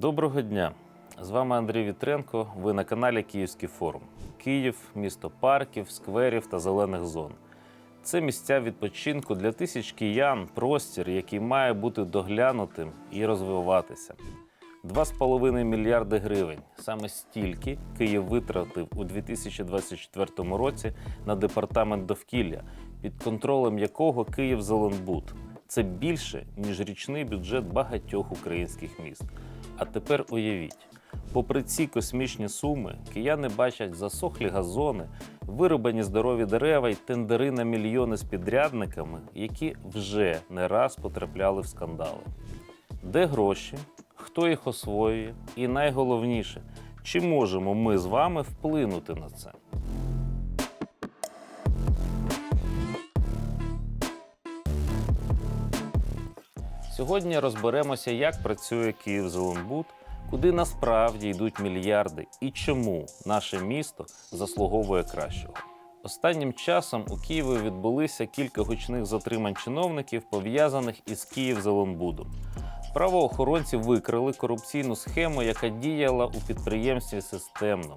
Доброго дня! З вами Андрій Вітренко. Ви на каналі Київський форум. Київ місто парків, скверів та зелених зон. Це місця відпочинку для тисяч киян, простір, який має бути доглянутим і розвиватися. 2,5 мільярди гривень. Саме стільки Київ витратив у 2024 році на департамент довкілля, під контролем якого Київ Зеленбуд. Це більше, ніж річний бюджет багатьох українських міст. А тепер уявіть, попри ці космічні суми, кияни бачать засохлі газони, вирубані здорові дерева й тендери на мільйони з підрядниками, які вже не раз потрапляли в скандали. Де гроші, хто їх освоює, і найголовніше, чи можемо ми з вами вплинути на це? Сьогодні розберемося, як працює Київзеленбуд, куди насправді йдуть мільярди і чому наше місто заслуговує кращого. Останнім часом у Києві відбулися кілька гучних затримань чиновників, пов'язаних із Київзеленбудом. Правоохоронці викрили корупційну схему, яка діяла у підприємстві системно.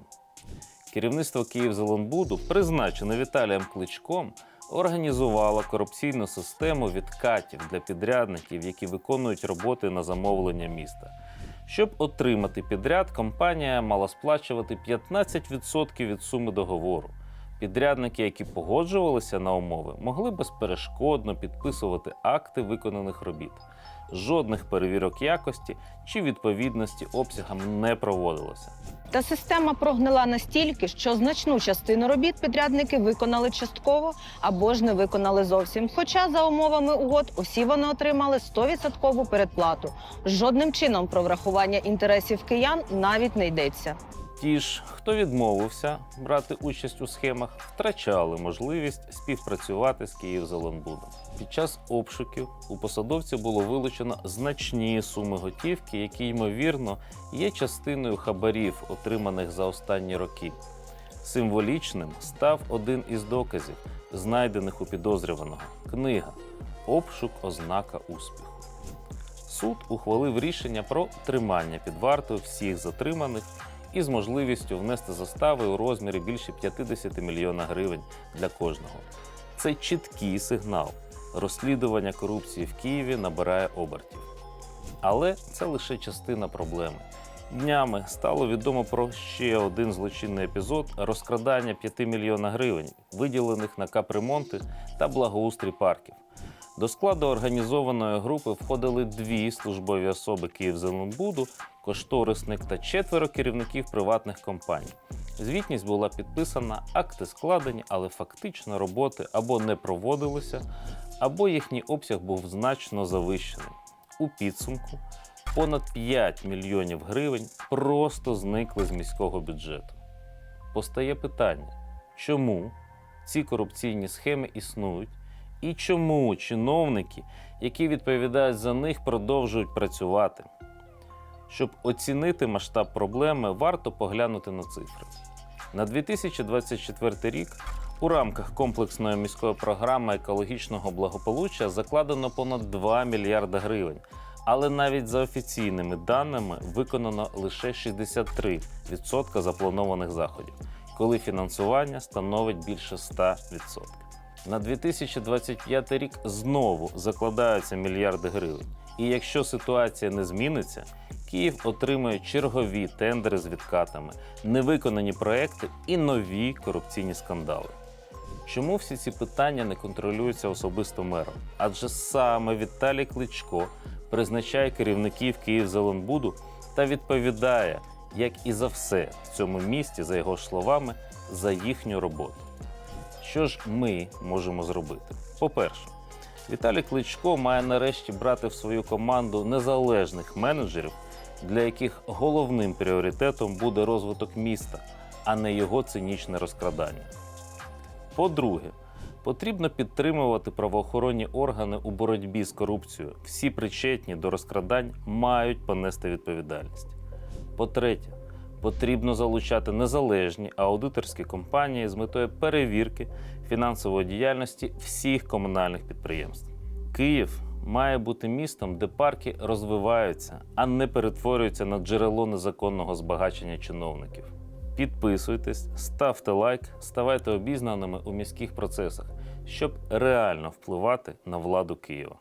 Керівництво Київзеленбуду, призначене Віталієм Кличком, організувало корупційну систему відкатів для підрядників, які виконують роботи на замовлення міста. Щоб отримати підряд, компанія мала сплачувати 15% від суми договору. Підрядники, які погоджувалися на умови, могли безперешкодно підписувати акти виконаних робіт. Жодних перевірок якості чи відповідності обсягам не проводилося. Та система прогнила настільки, що значну частину робіт підрядники виконали частково або ж не виконали зовсім. Хоча за умовами угод усі вони отримали 100% передплату. Жодним чином про врахування інтересів киян навіть не йдеться. Ті ж, хто відмовився брати участь у схемах, втрачали можливість співпрацювати з Київзеленбудом. Під час обшуків у посадовців було вилучено значні суми готівки, які ймовірно є частиною хабарів, отриманих за останні роки. Символічним став один із доказів, знайдених у підозрюваного книга Обшук ознака успіху. Суд ухвалив рішення про тримання під вартою всіх затриманих із можливістю внести застави у розмірі більше 50 мільйона гривень для кожного. Це чіткий сигнал. Розслідування корупції в Києві набирає обертів. Але це лише частина проблеми. Днями стало відомо про ще один злочинний епізод розкрадання 5 мільйона гривень, виділених на капремонти та благоустрій парків. До складу організованої групи входили дві службові особи Київзеленбуду, кошторисник та четверо керівників приватних компаній. Звітність була підписана, акти складені, але фактично роботи або не проводилися, або їхній обсяг був значно завищений. У підсумку понад 5 мільйонів гривень просто зникли з міського бюджету. Постає питання, чому ці корупційні схеми існують і чому чиновники, які відповідають за них, продовжують працювати. Щоб оцінити масштаб проблеми, варто поглянути на цифри. На 2024 рік у рамках комплексної міської програми екологічного благополуччя закладено понад 2 мільярда гривень. Але навіть за офіційними даними виконано лише 63% запланованих заходів, коли фінансування становить більше 100%. На 2025 рік знову закладаються мільярди гривень. І якщо ситуація не зміниться, Київ отримує чергові тендери з відкатами, невиконані проекти і нові корупційні скандали. Чому всі ці питання не контролюються особисто мером? Адже саме Віталій Кличко призначає керівників Київзеленбуду та відповідає, як і за все в цьому місті, за його словами, за їхню роботу. Що ж ми можемо зробити? По-перше, Віталій Кличко має нарешті брати в свою команду незалежних менеджерів, для яких головним пріоритетом буде розвиток міста, а не його цинічне розкрадання. По-друге, потрібно підтримувати правоохоронні органи у боротьбі з корупцією. Всі причетні до розкрадань мають понести відповідальність. По-третє, потрібно залучати незалежні аудиторські компанії з метою перевірки фінансової діяльності всіх комунальних підприємств. Київ має бути містом, де парки розвиваються, а не перетворюються на джерело незаконного збагачення чиновників. Підписуйтесь, ставте лайк, ставайте обізнаними у міських процесах, щоб реально впливати на владу Києва.